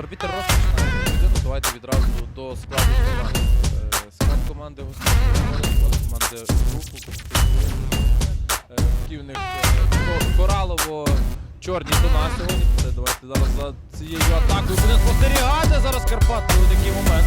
розпочинаємо людину. Давайте відразу до складу команди. Е, Склад команди господарів, склад команди руху. Е, Такі в них е, коралово-чорні тона сьогодні. Давайте зараз за цією атакою будемо спостерігати. Зараз Карпат у такий момент.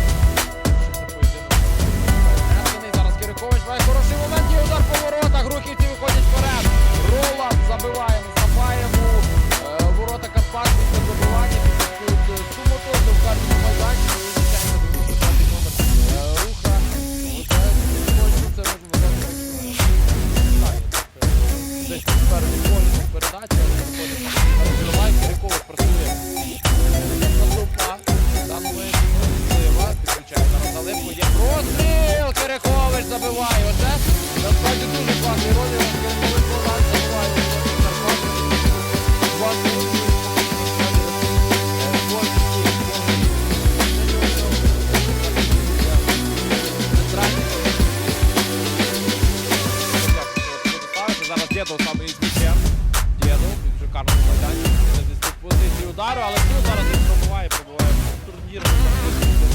Удару, але тут зараз він пробуває, пробуває турнір.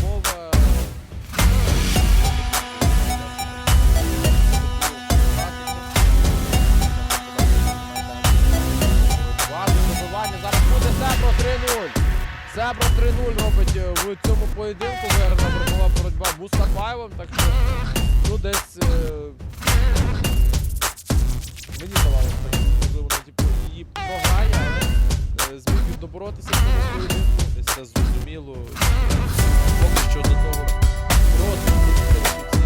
Мова. Важко. Зараз буде Себро 3-0. Себро 3-0 робить е, в цьому поєдинку. Виграна боргова боротьба Мустафаєвим. Так що, ну десь. Цьому поєдинку. Десь це зрозуміло. Поки що до того просто ці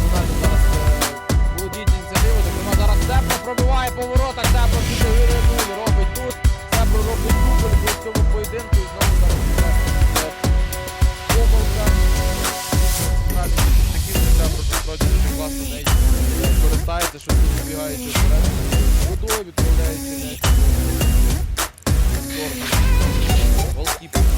Донати зараз е, володіють ініціативою. Зокрема, зараз Себро пробиває по воротах, Себро 4-0 робить тут. Себро робить дубль в цьому поєдинку і знову зараз е, помилка. Такі Себро вроді дуже класно нею е, користається, що тут збігаючи вперед. Водою відправляючи м'яч.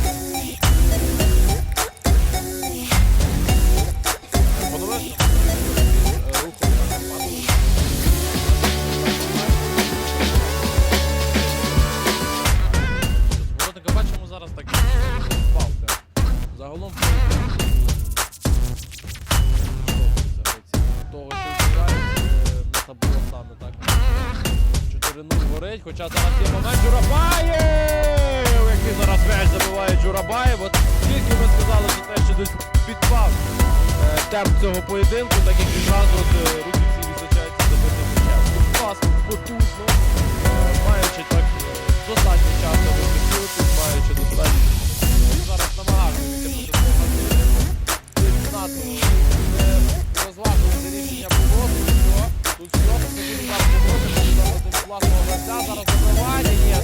4-0 хоча зараз є момент Джурабаєв! Який зараз м'яч забиває Джурабаєв. От тільки ми сказали за те, що десь підпав е, темп цього поєдинку, так як відразу е, рухівці відзначаються забитим м'ячем. Тут класно, потужно, е, маючи так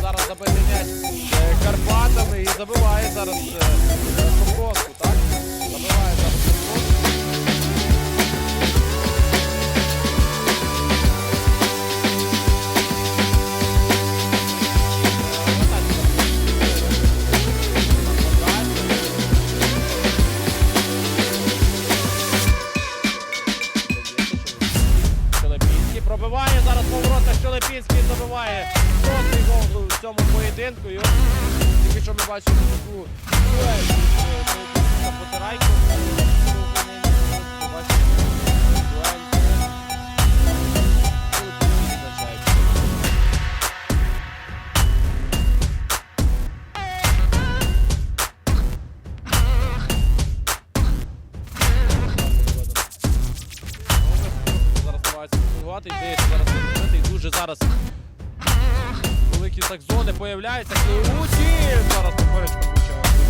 зараз забити м'яч е, Карпатами і забиває зараз Щелепінський зараз поворота. Щелепінський забиває шостий гол в цьому поєдинку. І тільки що ми бачимо таку дуель так зони появляються. Клеуті зараз поперечку влучає.